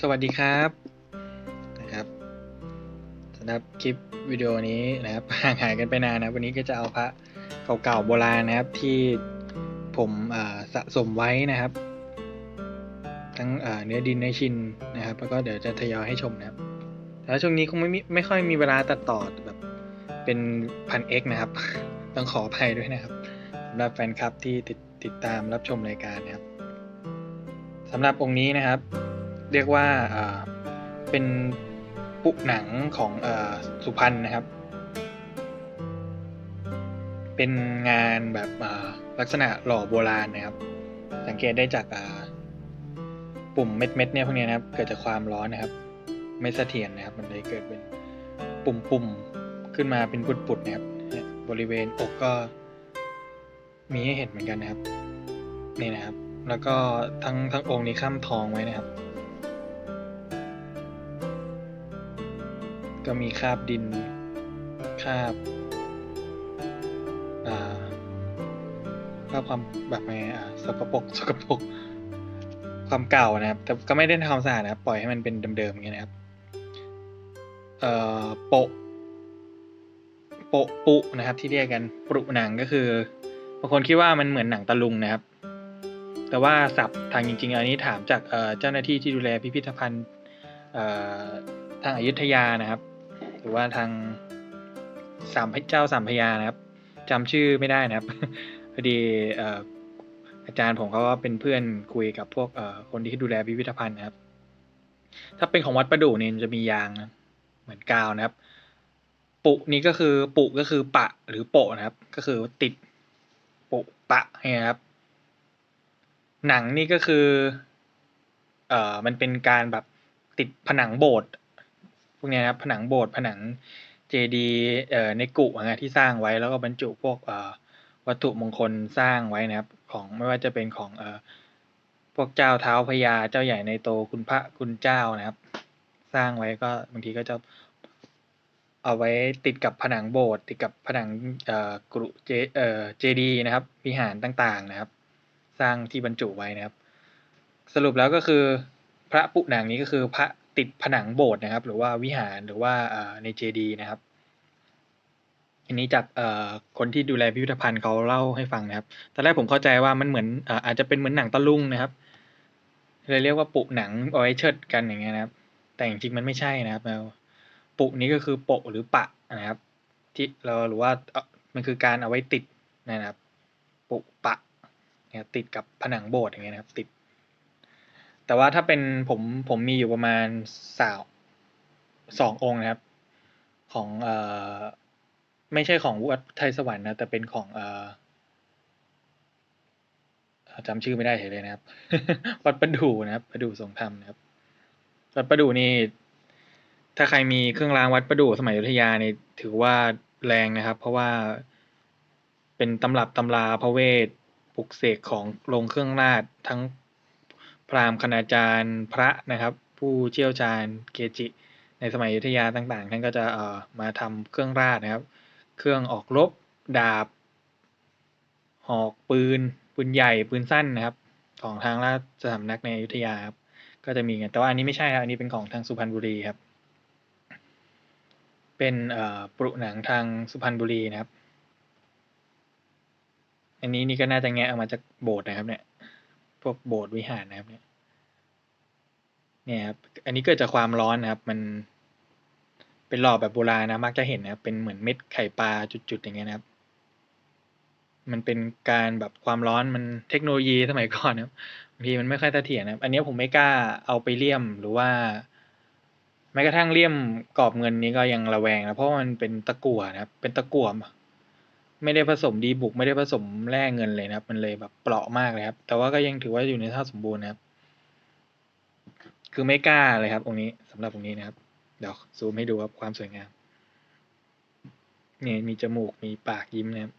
สวัสดีครับนะครับสำหรับคลิปวิดีโอนี้นะครับห่างหายกันไปนานนะวันนี้ก็จะเอาพระเก่าๆโบราณนะครับที่ผมสะสมไว้นะครับ ทั้งเนื้อดินเนื้อชินนะครับ แล้วก็เดี๋ยวจะทยอยให้ชมนะครับแต่ว่าช่วงนี้คงไม่มีไม่ค่อยมีเวลาตัดต่อแบบเป็นพันเอกนะครับ ต้องขออภัยด้วยนะครับสำหรับแฟนคลับที่ติดติดตามรับชมรายการนะครับสำหรับองค์นี้นะครับ เรียกว่าเป็นปุหนังของอสุพรรณนะครับ เป็นงานแบบลักษณะหล่อโบราณนะครับ สังเกตได้จากปุ่มเม็ดเม็ดๆเนี่ยพวกนี้นะครับ เกิดจากความร้อนนะครับ ไม่เสถียรนะครับ มันเลยเกิดเป็นปุ่มปุ่มๆขึ้นมาเป็นปุดๆนะครับเนี่ยบริเวณอกก็มีให้เห็นเหมือนกันนะครับ นี่นะครับ แล้วก็ทั้งทั้งองค์นี้ข้ามทองไว้นะครับ ก็มีคราบดินคราบคราบความแบบไงอ่าสกปรกสกปรกความเก่านะครับ แต่ก็ไม่ได้ทำความสะอาดนะครับ ปล่อยให้มันเป็นเดิมๆอย่างเงี้ยนะครับ เอ่อโปะโปะปุนะครับ ที่เรียกกันปรุหนังก็คือบางคนคิดว่ามันเหมือนหนังตะลุงนะครับ แต่ว่าศัพท์ทางจริง ๆ อันนี้ถามจากเจ้าหน้าที่ที่ดูแลพิพิธภัณฑ์ทางอยุธยานะครับ หรือว่าทางสามพระเจ้าสามพระยานะครับจำชื่อไม่ได้นะครับพอดีอาจารย์ผมเขาก็เป็นเพื่อนคุยกับพวกคนที่ดูแลพิพิธภัณฑ์นะครับ ถ้าเป็นของวัดประดู่เนี่ยจะมียางนะเหมือนกาวนะครับ ปุนี้ก็คือปุก็คือปะหรือโปะนะครับ ก็คือติดปุปะนะครับ หนังนี่ก็คือ เอ่อมันเป็นการแบบติดผนังโบสถ์ วกนี้นะครับผนังโบสถ์ผนังเจดีย์เอ่อในกุอะนะที่สร้างไว้แล้วก็บรรจุพวกเอ่อวัตถุมงคลสร้างไว้นะครับ ของไม่ว่าจะเป็นของเอ่อพวกเจ้าเท้าพญาเจ้าใหญ่ในโตคุณพระคุณเจ้านะครับ สร้างไว้ก็บางทีก็จะเอาไว้ติดกับผนังโบสถ์ติดกับผนังเอ่อกรุเจเอ่อเจดีนะครับวิหารต่างๆนะครับ สร้างที่บรรจุไว้นะครับ สรุปแล้วก็คือพระปุหนังนี้ก็คือพระ ติดผนังโบสถ์นะครับ หรือว่าวิหารหรือว่าในเจดีนะครับ อันนี้จากคนที่ดูแลพิพิธภัณฑ์เขาเล่าให้ฟังนะครับตอนแรกผมเข้าใจว่ามันเหมือนอาจจะเป็นเหมือนหนังตะลุงนะครับเลยเรียกว่าปุหนังเอาไว้เชิดกันอย่างเงี้ยนะครับ แต่จริงๆมันไม่ใช่นะครับแล้วปุนี้ก็คือโปะหรือปะนะครับ ที่เราหรือว่ามันคือการเอาไว้ติดนะครับ ปุปะเนี่ยติดกับผนังโบสถ์อย่างเงี้ยนะครับ ติด แต่ว่าถ้าเป็นผมผมมีอยู่ประมาณสาวสององค์นะครับ ของเอ่อไม่ใช่ของวัดไทยสวรรค์นะ แต่เป็นของเอ่อจำชื่อไม่ได้เฉยเลยนะครับ วัดประดู่นะครับประดู่ทรงธรรมนะครับ วัดประดู่นี่ถ้าใครมีเครื่องรางวัดประดู่สมัยอยุธยานี่ถือว่าแรงนะครับ เพราะว่าเป็นตำรับตำราพระเวทปลุกเสกของลงเครื่องราชทั้ง พราหมณ์คณาจารย์พระนะครับ ผู้เชี่ยวชาญเกจิ ในสมัยอยุธยาต่างๆท่านก็จะเอ่อมาทำเครื่องราชนะครับ เครื่องออกรบดาบ หอกปืน ปืนใหญ่ปืนสั้นนะครับ ของทางราชสำนักในอยุธยาครับก็จะมีกันแต่ว่าอันนี้ไม่ใช่ครับอันนี้เป็นของทางสุพรรณบุรีครับ เป็นเอ่อปรุหนังทางสุพรรณบุรีนะครับ อันนี้นี่ก็น่าจะแงะออกมาจากโบสถ์นะครับเนี่ย พวกโบสถ์วิหารนะครับเนี่ยเนี่ยครับอันนี้เกิดจากความร้อนนะครับ มันเป็นหล่อแบบโบราณนะมักจะเห็นนะครับเป็นเหมือนเม็ดไข่ปลาจุดๆอย่างเงี้ยนะครับ มันเป็นการแบบความร้อนมันเทคโนโลยีสมัยก่อนนะครับบางทีมันไม่ค่อยเสถียรนะครับอันนี้ผมไม่กล้าเอาไปเลี่ยมหรือว่าแม้กระทั่งเลี่ยมกรอบเงินนี้ก็ยังระแวงนะเพราะมันเป็นตะกั่วนะครับ เป็นตะกั่ว ไม่ได้ผสมดีบุกไม่ได้ผสมแร่เงินเลยนะครับ มันเลยแบบเปราะมากเลยครับ แต่ว่าก็ยังถือว่าอยู่ในสภาสมบูรณ์นะครับ คือไม่กล้าเลยครับตรงนี้สำหรับตรงนี้นะครับ เดี๋ยวซูมให้ดูครับความสวยงามนี่มีจมูกมีปากยิ้มนะครับ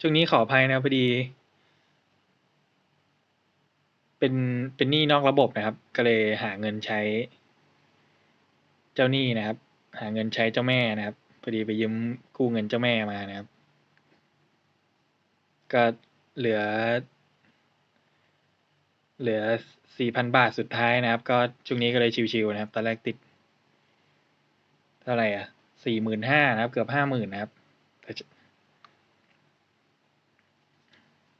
ช่วงนี้ขออภัยนะพอดี เป็นเป็นหนี้นอกระบบนะครับ ก็เลยหาเงินใช้ เจ้าหนี้นะครับ หาเงินใช้เจ้าแม่นะครับพอดีไปยืมกู้เงินเจ้าแม่มานะครับ ก็เหลือ เหลือสี่พันบาทสุดท้ายนะครับ ก็ช่วงนี้ก็เลยชิวๆนะครับ ตอนแรกติด เท่าไหร่อะสี่หมื่นห้านะครับ เกือบห้าหมื่นนะครับ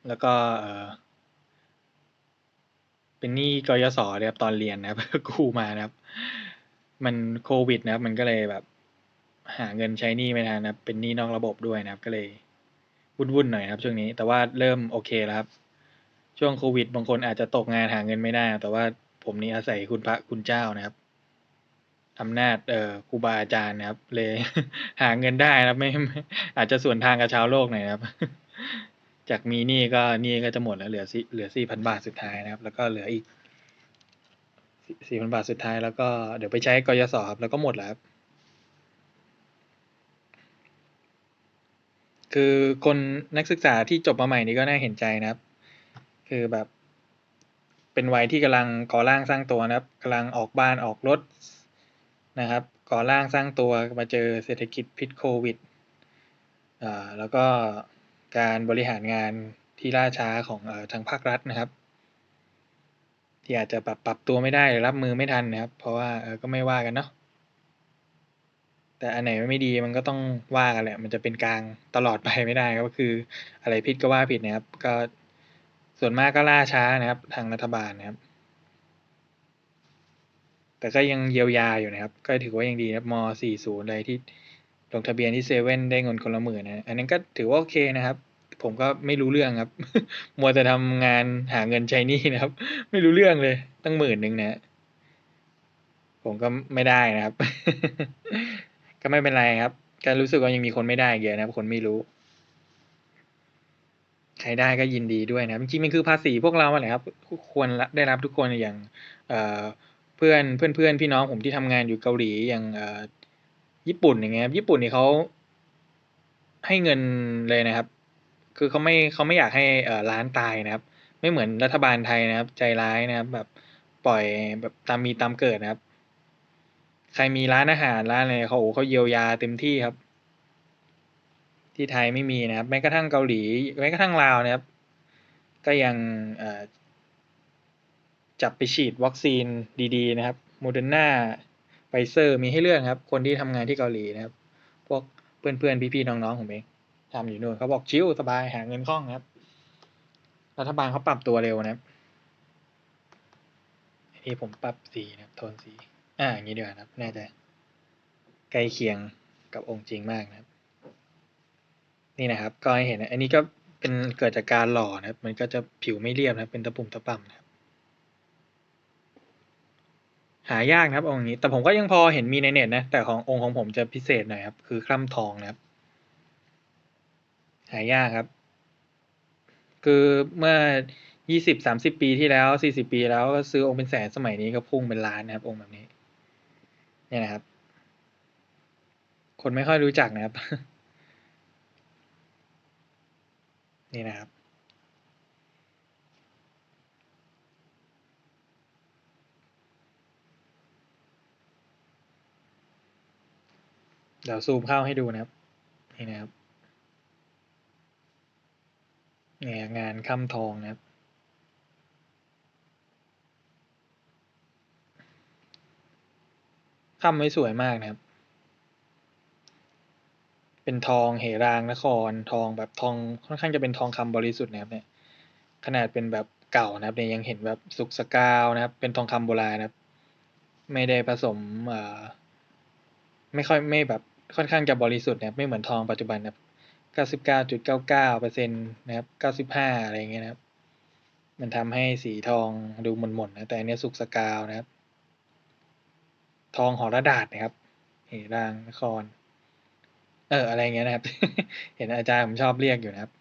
แล้วก็เออเป็นหนี้กยศนะครับตอนเรียนนะครับกู้มานะครับ มันโควิดนะครับ มันก็เลยแบบ หาเงินใช้หนี้ไม่ทันนะครับ เป็นหนี้นอกระบบด้วยนะครับ ก็เลยวุ่นๆหน่อยครับ ช่วงนี้ แต่ว่าเริ่มโอเคแล้วครับ ช่วงโควิด บางคนอาจจะตกงานหาเงินไม่ได้ แต่ว่าผมนี่อาศัยคุณพระคุณเจ้านะครับอำนาจเอ่อครูบาอาจารย์นะครับ เลย หาเงินได้นะครับ ไม่ไม่อาจจะส่วนทางกับชาวโลกหน่อยนะครับ จากมีหนี้ก็หนี้ก็จะหมดแล้วเหลือสี่เหลือสี่พันบาทสุดท้ายนะครับ แล้วก็เหลืออีก สี่พันบาทสุดท้ายแล้วก็เดี๋ยวไปใช้กยศครับแล้วก็หมดแล้วครับคือคนนักศึกษาที่จบมาใหม่นี้ก็น่าเห็นใจนะครับ คือแบบ เป็นวัยที่กำลังก่อร่างสร้างตัวนะครับกำลังออกบ้านออกรถนะครับ ก่อร่างสร้างตัวมาเจอเศรษฐกิจพิษโควิดอ่าแล้วก็การบริหารงานที่ล่าช้าของอทางภาครัฐนะครับ ที่อาจจะปรับปรับตัวไม่ได้หรือรับมือไม่ทันนะครับ เพราะว่าเออก็ไม่ว่ากันเนาะแต่อันไหนไม่ดีมันก็ต้องว่ากันแหละ มันจะเป็นกลางตลอดไปไม่ได้ก็คือ อะไรผิดก็ว่าผิดนะครับ ก็ส่วนมากก็ล่าช้านะครับ ทางรัฐบาลนะครับ แต่ก็ยังเยียวยาอยู่นะครับ ก็ถือว่ายังดีนะครับม .40 อะไรที่ลงทะเบียนที่เซเว่นได้เงินคนละหมื่นนะ อันนั้นก็ถือว่าโอเคนะครับ ผมก็ไม่รู้เรื่องครับ มัวแต่ทำงานหาเงินใช้หนี้นะครับ ไม่รู้เรื่องเลย ตั้งหมื่นหนึ่งนะ ผมก็ไม่ได้นะครับ ก็ไม่เป็นไรครับก็รู้สึกว่ายังมีคนไม่ได้เยอะนะครับ คนไม่รู้ ใครได้ก็ยินดีด้วยนะจริงๆมันคือภาษีพวกเราแหละครับ ควรได้รับทุกคนอย่างเออเพื่อนเพื่อนเพื่อนพี่น้องผมที่ทำงานอยู่เกาหลีอย่างเออญี่ปุ่นอย่างเงี้ยญี่ปุ่นนี่เขาให้เงินเลยนะครับ คือเขาไม่เขาไม่อยากให้เอ่อร้านตายนะครับ ไม่เหมือนรัฐบาลไทยนะครับ ใจร้ายนะครับ แบบปล่อยแบบตามมีตามเกิดนะครับ ใครมีร้านอาหารร้านอะไรเขาโอ้เขาเยียวยาเต็มที่ครับ ที่ไทยไม่มีนะครับ แม้กระทั่งเกาหลีแม้กระทั่งลาวนะครับ ก็ยังจับไปฉีดวัคซีนดีๆ นะครับโมเดอร์นาไฟเซอร์มีให้เลือกครับ คนที่ทำงานที่เกาหลีนะครับ พวกเพื่อนๆ พี่ๆ น้องๆผมเอง ทำอยู่นู่นเขาบอกชิลสบายหาเงินคล่องครับ รัฐบาลเขาปรับตัวเร็วนะครับนี่ผมปรับสีนะครับโทนสี อ่าอย่างนี้ดีกว่านะครับน่าจะใกล้เคียงกับองค์จริงมากนะครับ นี่นะครับ ก็ให้เห็นนะอันนี้ก็เป็นเกิดจากการหล่อนะครับ มันก็จะผิวไม่เรียบนะเป็นตะปุ่มตะป่ำนะครับ หายากนะครับองค์นี้ แต่ผมก็ยังพอเห็นมีในเน็ตนะ แต่ขององค์ของผมจะพิเศษหน่อยครับ คือคล่ำทองนะครับ หายากครับ คือเมื่อยี่สิบสามสิบปีที่แล้วสี่สิบปีแล้วก็ซื้อองค์เป็นแสนสมัยนี้ก็พุ่งเป็นล้านนะครับ องค์แบบนี้ เนี่ยนะครับ คนไม่ค่อยรู้จักนะครับ นี่นะครับเดี๋ยวซูมเข้าให้ดูนะครับ นี่นะครับ เนี่ยงานค่ำทองนะครับ ค่ำไว้สวยมากนะครับ เป็นทองเหรางนครทองแบบทองค่อนข้างจะเป็นทองคำบริสุทธิ์นะครับเนี่ย ขนาดเป็นแบบเก่านะครับเนี่ยยังเห็นแบบสุกสกาวนะครับ เป็นทองคำโบราณนะครับ ไม่ได้ผสมเอ่อไม่ค่อยไม่แบบค่อนข้างจะบริสุทธิ์นะครับไม่เหมือนทองปัจจุบันนะครับ เก้าสิบเก้าจุดเก้าเก้าเปอร์เซ็นต์นะครับเก้าสิบห้าอะไรเงี้ยนะครับ มันทำให้สีทองดูหม่นๆนะแต่อันเนี้ยสุกสกาวนะครับ ทองหอระดาษนะครับเหรางนคร เออ อะไรเงี้ยนะครับ เห็นอาจารย์ผมชอบเรียกอยู่นะครับ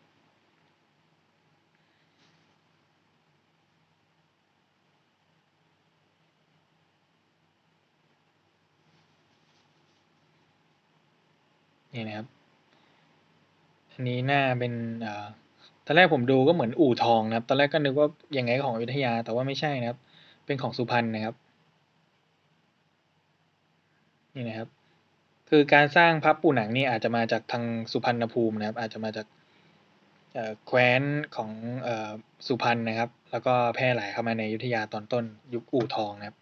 นี่นะครับ นนี้หน้าเป็นอ่อตอนแรกผมดูก็เหมือนอู่ทองนะครับ ตอนแรกก็นึกว่ายังไงของอยุธยา แต่ว่าไม่ใช่นะครับ เป็นของสุพรรณนะครับ นี่นะครับ คือการสร้างพระปูหนังนี่อาจจะมาจากทางสุพรรณภูมินะครับ อาจจะมาจากเอ่อแคว้นของเอ่อสุพรรณนะครับ แล้วก็แพร่หลายเข้ามาในอยุธยาตอนต้นยุคอู่ทองนะครับ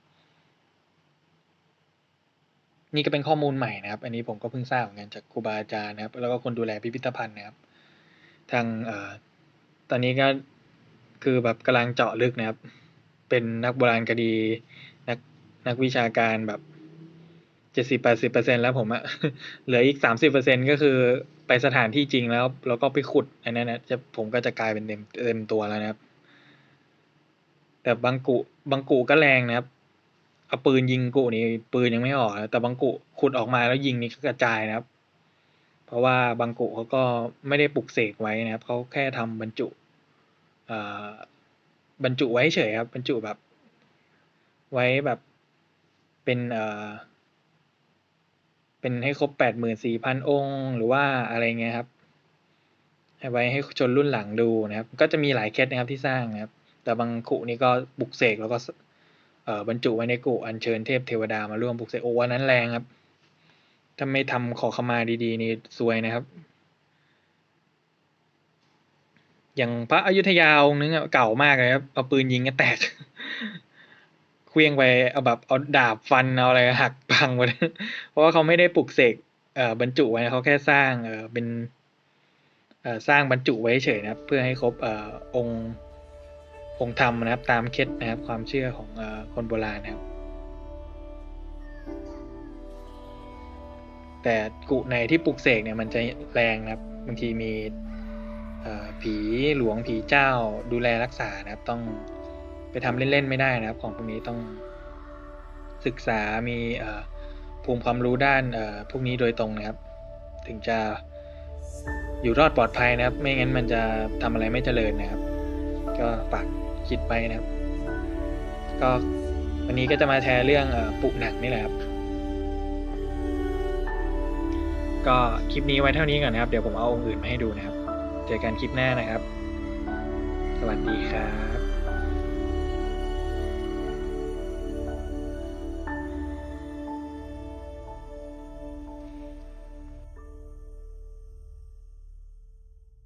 นี่ก็เป็นข้อมูลใหม่นะครับ อันนี้ผมก็เพิ่งทราบเหมือนกันจากครูบาอาจารย์นะครับ แล้วก็คนดูแลพิพิธภัณฑ์นะครับ ทางเอ่อตอนนี้ก็คือแบบกำลังเจาะลึกนะครับ เป็นนักโบราณคดี นักนักวิชาการแบบเจ็ดสิบแปดสิบเปอร์เซ็นแล้วผมอะเหลืออีกสามสิบเปอร์เซ็นก็คือไปสถานที่จริงแล้ว แล้วก็ไปขุดอันนั้นนะจะผมก็จะกลายเป็นเต็มเต็มตัวแล้วนะครับ แต่บางกุบางกุก็แรงนะครับ เอาปืนยิงกุนี่ปืนยังไม่ออกนะแต่บางกุขุดออกมาแล้วยิงนี่ก็กระจายนะครับ เพราะว่าบางกุเขาก็ไม่ได้ปลุกเสกไว้นะครับเขาแค่ทำบรรจุบรรจุไว้เฉยครับบรรจุแบบ ไว้แบบเป็นเออเป็นให้ครบแปดหมื่นสี่พันองค์ หรือว่าอะไรเงี้ยครับไว้ให้ชนรุ่นหลังดูนะครับ ก็จะมีหลายเคสนะครับที่สร้างนะครับ แต่บางกุนี่ก็ปลุกเสกแล้วก็ บรรจุไว้ในกุอัญเชิญเทพเทวดามาร่วมปลุกเสกโอ้วันนั้นแรงครับ ถ้าไม่ทำขอขมาดีๆนี่ซวยนะครับ อย่างพระอยุธยาองค์นึงอะเก่ามากเลยครับเอาปืนยิงก็แตกเคลี้ยงไปเอาแบบเอาดาบฟันเอาอะไรหักพังหมดเพราะว่าเขาไม่ได้ปลุกเสกบรรจุไว้เขาแค่สร้างเป็นสร้างบรรจุไว้เฉยนะครับ เพื่อให้ครบอองค์ องค์ธรรมนะครับ ตามเคล็ดนะครับ ความเชื่อของอคนโบราณนะครับ แต่กุในที่ปลุกเสกเนี่ยมันจะแรงนะครับบางทีมีผีหลวงผีเจ้าดูแลรักษานะครับ ต้องไปทำเล่น ๆ ไม่ได้นะครับ ของพวกนี้ต้องศึกษามีภูมิความรู้ด้านพวกนี้โดยตรงนะครับ ถึงจะอยู่รอดปลอดภัยนะครับ ไม่งั้นมันจะทำอะไรไม่เจริญนะครับ ก็ฝาก คิดไปนะครับ ก็วันนี้ก็จะมาแชร์เรื่องเอ่อปุหนักนี่แหละครับ ก็คลิปนี้ไว้เท่านี้ก่อนนะครับ เดี๋ยวผมเอาองค์อื่นมาให้ดูนะครับ เจอกันคลิปหน้านะครับ สวัสดีครับ